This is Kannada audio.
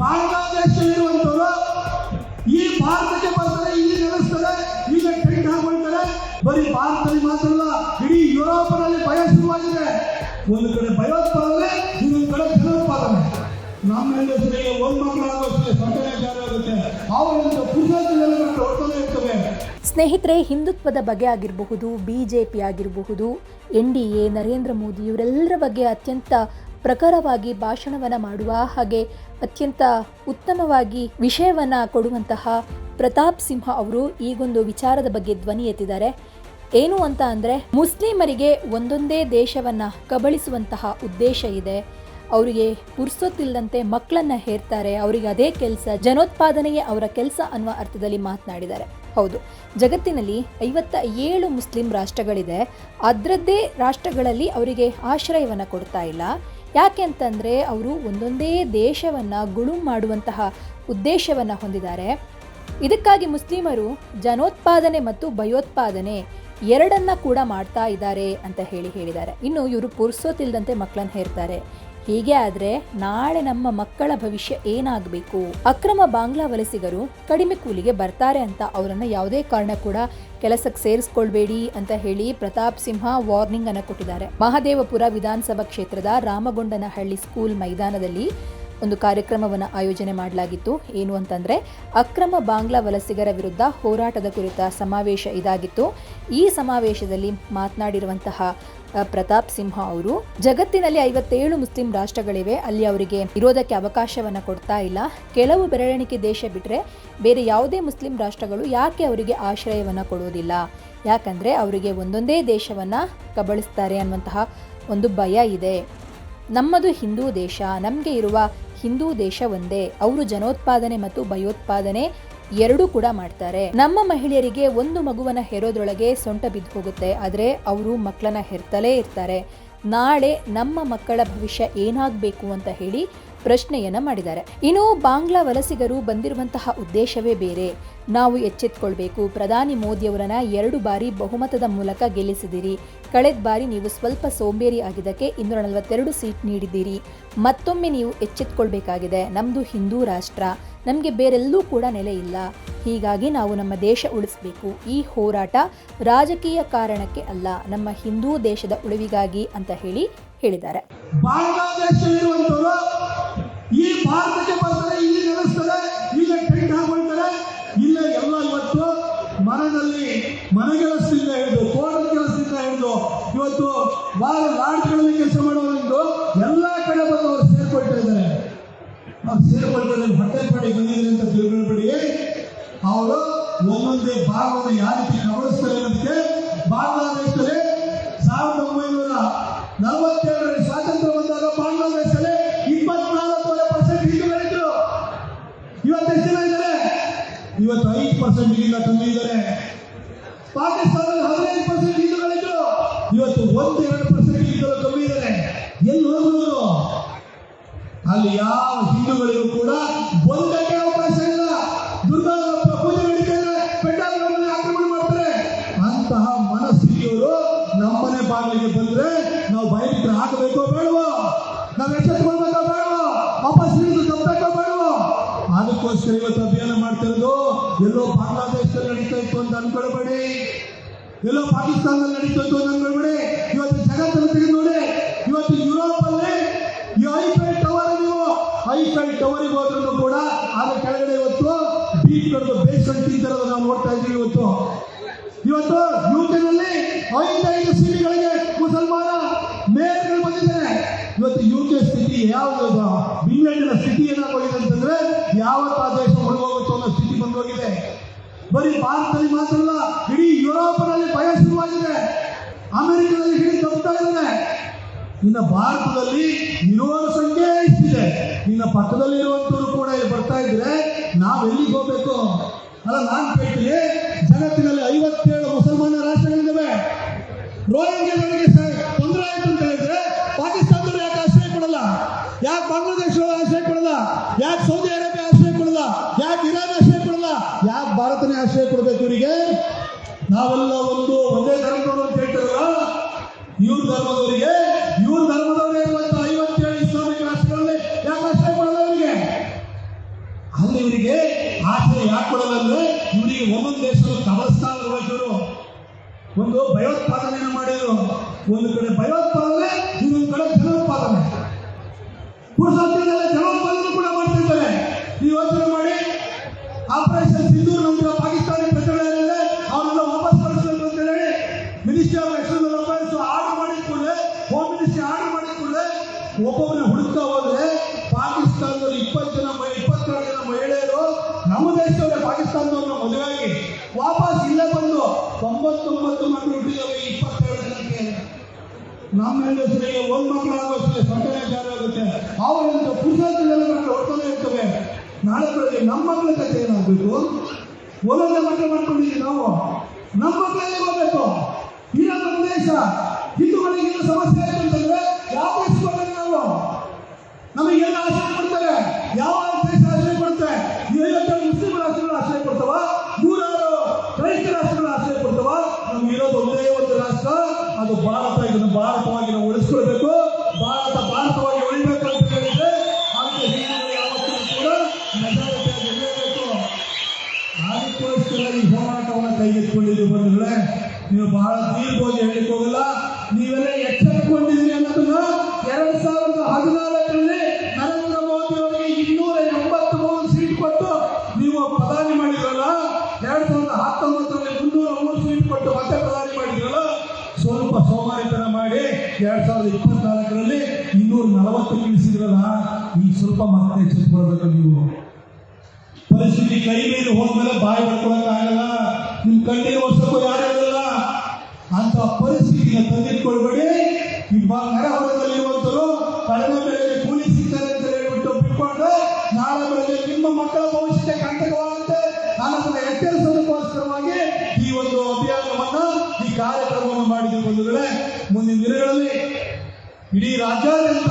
ಬಾಂಗ್ಲಾದೇಶದಲ್ಲಿರುವಂಥವ್ರು ಈ ಭಾರತಕ್ಕೆ ಬರ್ತಾರೆ, ಇಲ್ಲಿ ನೆಲೆಸ್ತಾರೆ, ಈಗ ಟೆಂಟ್ ಹಾಕೊಳ್ತಾರೆ. ಬರೀ ಭಾರತದಲ್ಲಿ ಮಾತ್ರ ಅಲ್ಲ, ಇಡೀ ಯುರೋಪ್ನಲ್ಲಿ ಭಯ ಶುರುವಾಗಿದೆ. ಒಂದು ಕಡೆ ಭಯೋತ್ಪಾದನೆ, ಇನ್ನೊಂದು ಕಡೆ ಭಯೋತ್ಪಾದನೆ ನಮ್ಮ ಹೆಂಗಸರಿಗೆ ಒಂದು ಮಕ್ಕಳಾಗೋಷ್ಟೇ ಸಂತಾನ ಜಾರಿ ಆಗುತ್ತೆ. ಅವರಿಂದ ಪುರುಷಾರ್ಥಗಳು ಹೊಡ್ತಾನೆ ಇರ್ತವೆ ಸ್ನೇಹಿತರೆ, ಹಿಂದುತ್ವದ ಬಗ್ಗೆ ಆಗಿರಬಹುದು ಬಿ ಜೆ ಪಿ ಆಗಿರಬಹುದು, N D A, Narendra Modi, ಇವರೆಲ್ಲರ ಬಗ್ಗೆ ಅತ್ಯಂತ ಪ್ರಖರವಾಗಿ ಭಾಷಣವನ್ನು ಮಾಡುವ ಹಾಗೆ ಅತ್ಯಂತ ಉತ್ತಮವಾಗಿ ವಿಷಯವನ್ನು ಕೊಡುವಂತಹ ಪ್ರತಾಪ್ ಸಿಂಹ ಅವರು ಈಗೊಂದು ವಿಚಾರದ ಬಗ್ಗೆ ಧ್ವನಿ ಎತ್ತಿದ್ದಾರೆ. ಏನು ಅಂತ ಅಂದರೆ, ಮುಸ್ಲಿಮರಿಗೆ ಒಂದೊಂದೇ ದೇಶವನ್ನು ಕಬಳಿಸುವಂತಹ ಉದ್ದೇಶ ಇದೆ. ಅವರಿಗೆ ಪುರ್ಸೊತ್ತಿಲ್ಲದಂತೆ ಮಕ್ಕಳನ್ನ ಹೇರ್ತಾರೆ, ಅವರಿಗೆ ಅದೇ ಕೆಲಸ, ಜನೋತ್ಪಾದನೆಯೇ ಅವರ ಕೆಲಸ ಅನ್ನುವ ಅರ್ಥದಲ್ಲಿ ಮಾತನಾಡಿದ್ದಾರೆ. ಹೌದು, ಜಗತ್ತಿನಲ್ಲಿ ಐವತ್ತ ಏಳು ಮುಸ್ಲಿಂ ರಾಷ್ಟ್ರಗಳಿದೆ. ಅದರದ್ದೇ ರಾಷ್ಟ್ರಗಳಲ್ಲಿ ಅವರಿಗೆ ಆಶ್ರಯವನ್ನು ಕೊಡ್ತಾ ಇಲ್ಲ. ಯಾಕೆ ಅಂತಂದರೆ ಅವರು ಒಂದೊಂದೇ ದೇಶವನ್ನು ಗುಳುಂ ಮಾಡುವಂತಹ ಉದ್ದೇಶವನ್ನು ಹೊಂದಿದ್ದಾರೆ. ಇದಕ್ಕಾಗಿ ಮುಸ್ಲಿಮರು ಜನೋತ್ಪಾದನೆ ಮತ್ತು ಭಯೋತ್ಪಾದನೆ ಎರಡನ್ನ ಕೂಡ ಮಾಡ್ತಾ ಇದ್ದಾರೆ ಅಂತ ಹೇಳಿ ಹೇಳಿದ್ದಾರೆ. ಇನ್ನು ಇವರು ಪುರ್ಸೋತಿಲ್ದಂತೆ ಮಕ್ಕಳನ್ನು ಹೇರ್ತಾರೆ. ಹೀಗೆ ಆದರೆ ನಾಳೆ ನಮ್ಮ ಮಕ್ಕಳ ಭವಿಷ್ಯ ಏನಾಗಬೇಕು? ಅಕ್ರಮ ಬಾಂಗ್ಲಾ ವಲಸಿಗರು ಕಡಿಮೆ ಕೂಲಿಗೆ ಬರ್ತಾರೆ ಅಂತ ಅವರನ್ನು ಯಾವುದೇ ಕಾರಣ ಕೂಡ ಕೆಲಸಕ್ಕೆ ಸೇರಿಸ್ಕೊಳ್ಬೇಡಿ ಅಂತ ಹೇಳಿ ಪ್ರತಾಪ್ ಸಿಂಹ ವಾರ್ನಿಂಗ್ ಅನ್ನು ಕೊಟ್ಟಿದ್ದಾರೆ. ಮಹದೇವಪುರ ವಿಧಾನಸಭಾ ಕ್ಷೇತ್ರದ ರಾಮಗೊಂಡನಹಳ್ಳಿ ಸ್ಕೂಲ್ ಮೈದಾನದಲ್ಲಿ ಒಂದು ಕಾರ್ಯಕ್ರಮವನ್ನು ಆಯೋಜನೆ ಮಾಡಲಾಗಿತ್ತು. ಏನು ಅಂತಂದರೆ, ಅಕ್ರಮ ಬಾಂಗ್ಲಾ ವಲಸಿಗರ ವಿರುದ್ಧ ಹೋರಾಟದ ಕುರಿತ ಸಮಾವೇಶ ಇದಾಗಿತ್ತು. ಈ ಸಮಾವೇಶದಲ್ಲಿ ಮಾತನಾಡಿರುವಂತಹ ಪ್ರತಾಪ್ ಸಿಂಹ ಅವರು, ಜಗತ್ತಿನಲ್ಲಿ ಐವತ್ತೇಳು ಮುಸ್ಲಿಂ ರಾಷ್ಟ್ರಗಳಿವೆ. ಅಲ್ಲಿ ಅವರಿಗೆ ಇರೋದಕ್ಕೆ ಅವಕಾಶವನ್ನು ಕೊಡ್ತಾ ಇಲ್ಲ. ಕೆಲವು ಬೆರಳೆಣಿಕೆ ದೇಶ ಬಿಟ್ಟರೆ ಬೇರೆ ಯಾವುದೇ ಮುಸ್ಲಿಂ ರಾಷ್ಟ್ರಗಳು ಯಾಕೆ ಅವರಿಗೆ ಆಶ್ರಯವನ್ನು ಕೊಡೋದಿಲ್ಲ? ಯಾಕಂದರೆ, ಅವರಿಗೆ ಒಂದೊಂದೇ ದೇಶವನ್ನು ಕಬಳಿಸ್ತಾರೆ ಅನ್ನುವಂತಹ ಒಂದು ಭಯ ಇದೆ. ನಮ್ಮದು ಹಿಂದೂ ದೇಶ, ನಮಗೆ ಇರುವ ಹಿಂದೂ ದೇಶ ಒಂದೇ. ಅವರು ಜನೋತ್ಪಾದನೆ ಮತ್ತು ಭಯೋತ್ಪಾದನೆ ಎರಡೂ ಕೂಡ ಮಾಡ್ತಾರೆ. ನಮ್ಮ ಮಹಿಳೆಯರಿಗೆ ಒಂದು ಮಗುವನ್ನ ಹೆರೋದ್ರೊಳಗೆ ಸೊಂಟ ಬಿದ್ದು ಹೋಗುತ್ತೆ. ಆದರೆ ಅವರು ಮಕ್ಕಳನ್ನ ಹೆರ್ತಲೇ ಇರ್ತಾರೆ. ನಾಳೆ ನಮ್ಮ ಮಕ್ಕಳ ಭವಿಷ್ಯ ಏನಾಗಬೇಕು ಅಂತ ಹೇಳಿ ಪ್ರಶ್ನೆಯನ್ನ ಮಾಡಿದ್ದಾರೆ. ಇನ್ನು ಬಾಂಗ್ಲಾ ವಲಸಿಗರು ಬಂದಿರುವಂತಹ ಉದ್ದೇಶವೇ ಬೇರೆ. ನಾವು ಎಚ್ಚೆತ್ಕೊಳ್ಬೇಕು. ಪ್ರಧಾನಿ ಮೋದಿಯವರನ್ನ ಎರಡು ಬಾರಿ ಬಹುಮತದ ಮೂಲಕ ಗೆಲ್ಲಿಸಿದಿರಿ. ಕಳೆದ ಬಾರಿ ನೀವು ಸ್ವಲ್ಪ ಸೋಂಬೇರಿ ಆಗಿದ್ದಕ್ಕೆ ಇನ್ನೂರ ನಲವತ್ತೆರಡು ಸೀಟ್ ನೀಡಿದ್ದೀರಿ. ಮತ್ತೊಮ್ಮೆ ನೀವು ಎಚ್ಚೆತ್ಕೊಳ್ಬೇಕಾಗಿದೆ. ನಮ್ಮದು ಹಿಂದೂ ರಾಷ್ಟ್ರ. ನಮಗೆ ಬೇರೆಲ್ಲೂ ಕೂಡ ನೆಲೆ ಇಲ್ಲ. ಹೀಗಾಗಿ ನಾವು ನಮ್ಮ ದೇಶ ಉಳಿಸಬೇಕು. ಈ ಹೋರಾಟ ರಾಜಕೀಯ ಕಾರಣಕ್ಕೆ ಅಲ್ಲ, ನಮ್ಮ ಹಿಂದೂ ದೇಶದ ಉಳಿವಿಗಾಗಿ ಅಂತ ಹೇಳಿ ಹೇಳಿದ್ದಾರೆ. ಬಾಂಗ್ಲಾದೇಶದಲ್ಲಿರುವಂಥವ್ರು ಈ ಭಾರತಕ್ಕೆ ಬರ್ತಾರೆ ಇಲ್ಲಿ ನೆಲೆಸ್ತಾರೆ, ಇಲ್ಲೇ ಟೆಂಟ್ ಹಾಕೊಳ್ತಾರೆ. ಇಲ್ಲೇ, ಎಲ್ಲ ಇವತ್ತು ಮರದಲ್ಲಿ ಮನೆಗೆಲಸದಿಂದ ಹಿಡಿದು ತೋಟದ ಕೆಲಸದಿಂದ ಹಿಡಿದು ಇವತ್ತು ಬಾರ ಲಾಡ್ಗಳಲ್ಲಿ ಕೆಲಸ ಮಾಡೋದ್ರಿಂದ ಎಲ್ಲ ಕಡೆ ಬಂದು ಅವರು ಸೇರ್ಕೊಳ್ತಾ ಇದ್ದಾರೆ. ಅವ್ರು ಸೇರ್ಕೊಳ್ತಾರೆ ಹೊಟ್ಟೆ ಪಡಿ ಬಂದಿದ್ದಾರೆ ಅಂತ ತಿಳ್ಕೊಳ್ಬೇಡಿ. ಅವರು ಒಂದೊಂದೇ ಭಾಗವನ್ನು ಯಾವ ರೀತಿ ಗಮನಿಸ್ತಾರೆ ಅನ್ನೋದಕ್ಕೆ ಬಾಂಗ್ಲಾದೇಶದಲ್ಲಿ ಸಾವಿರದ ಒಂಬೈನೂರ ನಲವತ್ತೇಳರಲ್ಲಿ ಪರ್ಸೆಂಟ್ ಇಲ್ಲ ಕಮ್ಮಿ ಇದ್ದಾರೆ ಪಾಕಿಸ್ತಾನದಲ್ಲಿ ಹದಿನೈದು ಪರ್ಸೆಂಟ್ ಹಿಂದೂಗಳಿದ್ರು ಇವತ್ತು ಒಂದು ಎರಡು ಪರ್ಸೆಂಟ್ ಹಿಂದೂಗಳು ಕಮ್ಮಿ ಇದ್ದಾರೆ ಎಲ್ಲಿ ಹೋದ್ರು ಅಲ್ಲಿ ಯಾವ ಹಿಂದೂಗಳಿಗೂ ಕೂಡ ಒಂದಕ್ಕೆ ಅವಕಾಶ ಇಲ್ಲ. ದುರ್ಗಾ ಪೂಜೆ ನಡೀತಾರೆ ಪೆಟ್ಟಾಲ್ಗಳಲ್ಲಿ ಆಕ್ರಮಣ ಮಾಡ್ತಾರೆ. ಅಂತಹ ಮನಸ್ಥಿತಿಯವರು ನಮ್ಮನೆ ಬಾಗಿಲಿಗೆ ಬಂದ್ರೆ ನಾವು ಬಯಲಿದ್ರೆ ಹಾಕಬೇಕು ಬೇಡವೋ? ನಾವು ಎಚ್ಚೆತ್ಕೊಳ್ಬೇಕೋ ಬೇಡವೋ? ವಾಪಸ್ ಹಿಡಿದು ತಪ್ಪಬೇಕೋ ಅದಕ್ಕೋಸ್ಕರ ಇವತ್ತು ಅಭಿಯಾನ ಮಾಡ್ತಿರೋದು ಎಲ್ಲೋ ಬಾಂಗ್ಲಾದೇಶದಲ್ಲಿ ನಡೀತಾ ಇತ್ತು ಅಂತ ಅನ್ಕೊಳ್ಬೇಡಿ. ಎಲ್ಲೋ ಪಾಕಿಸ್ತಾನದಲ್ಲಿ ನಡೀತಾ ಇತ್ತು ಅಂತ ಅನ್ಕೊಳ್ಬೇಡಿ. ಇವತ್ತು ಜಗತ್ತನ್ನು ತೆಗೆದು ನೋಡಿ. ಇವತ್ತು ಯುರೋಪ್ ಅಲ್ಲಿ ಈ ಐಫೆಲ್ ಟವರ್ ನೀವು, ಐಫೆಲ್ ಟವರಿಗೆ ಹೋದ್ರೂ ಕೂಡ ಅದರ ಕೆಳಗಡೆ ಇವತ್ತು ಬೀಚ್ ಕಡೆದು ಬೇಸ್ಮೆಂಟ್ ತಿಂತಿರೋದು ನಾವು ನೋಡ್ತಾ ಇದ್ದೀವಿ ಇವತ್ತು. ಇವತ್ತು ಯುಕೆನಲ್ಲಿ ಐದೈದು ಸಿಟಿಗಳಿಗೆ ಮುಸಲ್ಮಾನ ಮೇಯರ್ಗಳು ಬಂದಿದ್ದಾರೆ ಇವತ್ತು ಯುಕೆ ಸ್ಥಿತಿ ಯಾವುದು ಇಂಗ್ಲೆಂಡಿನ ಸ್ಥಿತಿ ಏನಾಗೋಗಿದೆ ಅಂತಂದ್ರೆ ಮುಳುಗೋಗುತ್ತೋ ಅನ್ನೋ ಸ್ಥಿತಿ ಬಂದೋಗಿದೆ. ಬರೀ ಭಾರತದಲ್ಲಿ ಮಾತ್ರ ಅಲ್ಲ, ಇಡೀ ಯುರೋಪ್ನಲ್ಲಿ ಭಯ ಶುರುವಾಗಿದೆ. ಅಮೆರಿಕದಲ್ಲಿ ಹಿಡಿ ತಪ್ಪುತ್ತಾ ಇದ್ದಾರೆ. ಇನ್ನು ಭಾರತದಲ್ಲಿ ಇರುವವರ ಸಂಖ್ಯೆ ಇಷ್ಟಿದೆ ನಿನ್ನ ಪಕ್ಕದಲ್ಲಿ ಇರುವಂತವರು ಕೂಡ ಇಲ್ಲಿ ಬರ್ತಾ ಇದ್ರೆ ನಾವು ಎಲ್ಲಿಗೆ ಹೋಗ್ಬೇಕು? ಅಲ್ಲ, ನಾನು ಕೇಳ್ತೀನಿ, ಜಗತ್ತಿನಲ್ಲಿ ಐವತ್ತೇಳು ಮುಸಲ್ಮಾನ ರಾಷ್ಟ್ರಗಳಿದ್ದಾವೆ. ರೋಹಿಂಗ್ಯಗಳಿಗೆ ತೊಂದರೆ ಆಯ್ತು ಅಂತ ಹೇಳಿದ್ರೆ ಪಾಕಿಸ್ತಾನದವರು ಯಾಕೆ ಆಶ್ರಯ ಕೊಡಲ್ಲ? ಯಾಕೆ ಬಾಂಗ್ಲಾದೇಶ ಆಶ್ರಯ ಕೊಡಲ್ಲ? ಯಾಕೆ ಸೌದಿ ಅರೇಬಿಯಾ ಆಶ್ರಯ ಕೊಡಲ್ಲ ಯಾಕೆ ಇರಾನ್ ಆಶ್ರಯ ಕೊಡಲ್ಲ ಯಾಕೆ ಭಾರತನೇ ಆಶ್ರಯ ಕೊಡಬೇಕು ಇವರಿಗೆ. ನಾವೆಲ್ಲ ಒಂದು ಒಂದೇ ಧರ್ಮದವರು ಅಂತ ಹೇಳ್ತಾರಲ್ಲ, ಇವ್ರ ಧರ್ಮದವರಿಗೆ, ಇವ್ರ ಧರ್ಮದವರೇ ಇವತ್ತು ಐವತ್ತೇಳು ಇಸ್ಲಾಮಿಕ್ ರಾಷ್ಟ್ರಗಳಲ್ಲಿ ಯಾಕೆ ಆಶ್ರಯ ಕೊಡಲ್ಲ ಇವರಿಗೆ? ಇವರಿಗೆ ಆಶ್ರಯ ಯಾಕೆ ಕೊಡಲ್ಲ ಅಂದ್ರೆ ಇವರಿಗೆ ಒಂದೊಂದು ದೇಶದ ಇವರು ಒಂದು ಭಯೋತ್ಪಾದನೆಯನ್ನು ಮಾಡಿದ್ರು. ಒಂದು ಕಡೆ ಭಯೋತ್ಪಾದನೆ ಒಬ್ಬೊಬ್ಬರನ್ನ ಹುಡುಕ್ತಾ ಹೋದ್ರೆ ಪಾಕಿಸ್ತಾನದಲ್ಲಿ ಇಪ್ಪತ್ತು ಜನ ಇಪ್ಪತ್ತೆರಡು ಜನ ಮಹಿಳೆಯರು ನಮ್ಮ ದೇಶದವರೇ ಪಾಕಿಸ್ತಾನದವ್ರನ್ನ ಮದುವೆಯಾಗಿ ವಾಪಸ್ ಇಲ್ಲೇ ಬಂದು ತೊಂಬತ್ತೊಂಬತ್ತು ಮಕ್ಕಳು ಹುಟ್ಟಿದವೆ ಇಪ್ಪತ್ತೆರಡು ಜನಕ್ಕೆ ನಮ್ಮ ಹೆಂಗಸರಿಗೆ ಒಂದು ಮಕ್ಕಳಾಗೋಷ್ಟೇ ಸಂತಾನ ಜಾರಿ ಆಗುತ್ತೆ. ಅವರಿಂದ ಪುರುಷಾರ್ಥಗಳೆಲ್ಲ ಮಕ್ಕಳು ಹೊಡ್ತಾನೆ ಇರ್ತವೆ. ನಾಳೆ ಬೆಳಗ್ಗೆ ನಮ್ಮ ಮಕ್ಕಳ ಕಥೆ ಏನಾಗಬೇಕು? ಒಂದೊಂದೇ ಮಕ್ಕಳು ಮಾಡ್ಕೊಂಡಿದ್ದೀವಿ ನಾವು. ನಮ್ಮ ಮಕ್ಕಳಲ್ಲಿ ಹೋಗ್ಬೇಕು ಇರೋ ನಮ್ಮ ದೇಶ, ಹಿಂದೂಗಳಿಗೆ ಸಮಸ್ಯೆ ಆಯ್ತು ಅಂತಂದ್ರೆ ನಮಗೆಲ್ಲ ಆಶ್ರಯ ಕೊಡ್ತಾರೆ? ಯಾವ ದೇಶ ಆಶ್ರಯ ಕೊಡುತ್ತೆ? ಐವತ್ತೆರಡು ಮುಸ್ಲಿಂ ರಾಷ್ಟ್ರಗಳು ಆಶ್ರಯ ಕೊಡ್ತಾವ? ನೂರಾರು ಕ್ರೈಸ್ತ ರಾಷ್ಟ್ರಗಳು ಆಶ್ರಯ ಕೊಡ್ತಾವ? ನಮ್ಗೆ ಇರೋದು ಒಂದೇ ಒಂದು ರಾಷ್ಟ್ರ. ಅದು ಭಾರತ. ಇದನ್ನು ಭಾರತವಾಗಿ ನಾವು ಉಳಿಸ್ಕೊಳ್ಬೇಕು. ಭಾರತ ಭಾರತವಾಗಿ ಉಳಿಬೇಕು ಅಂತ ಹೇಳಿದ್ರೆ ಯಾವತ್ತೂ ಕೂಡ ಮೆಜಾರಿಟಿಯಾಗಿ ಇರಬೇಕು ಅದಕ್ಕೋಸ್ಕರ ಈ ಹೋರಾಟವನ್ನು ಕೈಗೆತ್ತಿಕೊಂಡಿದ್ದು ಬಂಧುಗಳೇ. ನೀವು ಬಹಳ ದೀರ್ಘವಾಗಿ ಹೇಳಿಕ್ ಹೋಗಲ್ಲ. ನೀವೆಲ್ಲ ಎಚ್ಚರಿಕೊಂಡಿದ್ದೀರಿ ಅನ್ನೋದನ್ನ ಎರಡ್ ಸಾವಿರದ ಹದಿನಾಲ್ಕರಲ್ಲಿ ಪ್ರಧಾನಿ ಮಾಡಿದ್ರಲ್ಲ? ಎರಡ್ ಸಾವಿರದ ಹತ್ತೊಂಬತ್ತರಲ್ಲಿ ಮುನ್ನೂರ ಮೂರು ಸೀಟ್ ಕೊಟ್ಟು ಮತ್ತೆ ಪ್ರಧಾನಿ ಮಾಡಿದ್ರಲ್ಲ? ಸ್ವಲ್ಪ ಸೋಮಾರಿತನ ಮಾಡಿ ಎರಡ್ ಸಾವಿರದ ಇಪ್ಪತ್ನಾಲ್ಕರಲ್ಲಿ ಇನ್ನೂರ ನಲವತ್ತು ನಿಲ್ಲಿಸಿದ್ರಲ್ಲ ಈ ಸ್ವಲ್ಪ ಮತ್ತೆ ಎಚ್ಚರಿಕೊಳ್ಬೇಕು ನೀವು. ಪರಿಸ್ಥಿತಿ ಕೈ ಮೇಲೆ ಹೋದ್ಮೇಲೆ ಬಾಯಿ ಬಡ್ಕೊಳಕ್ ಆಗಲ್ಲ ನಿಮ್ ಕಣ್ಣಿನ ವರ್ಷಕ್ಕೂ ಯಾರು ಅಂತ ಪರಿಸ್ಥಿತಿನ ತಂದಿಟ್ಕೊಳ್ಬೇಡಿ. ನಿಮ್ಮ ನೆರೆ ಹೊರದಲ್ಲಿರುವಂತರು ಕಡಿಮೆ ಬೆಲೆಗೆ ಕೂಲಿ ಸಿಗ್ತಾರೆ ಅಂತ ಹೇಳ್ಬಿಟ್ಟು ಬಿಟ್ಕೊಂಡ್ರೆ ನಾಳೆ ಬೆಳಗ್ಗೆ ನಿಮ್ಮ ಮಕ್ಕಳ ಮುಂದಿನ ದಿನಗಳಲ್ಲಿ ಇಡೀ ರಾಜ್ಯಾದ್ಯಂತ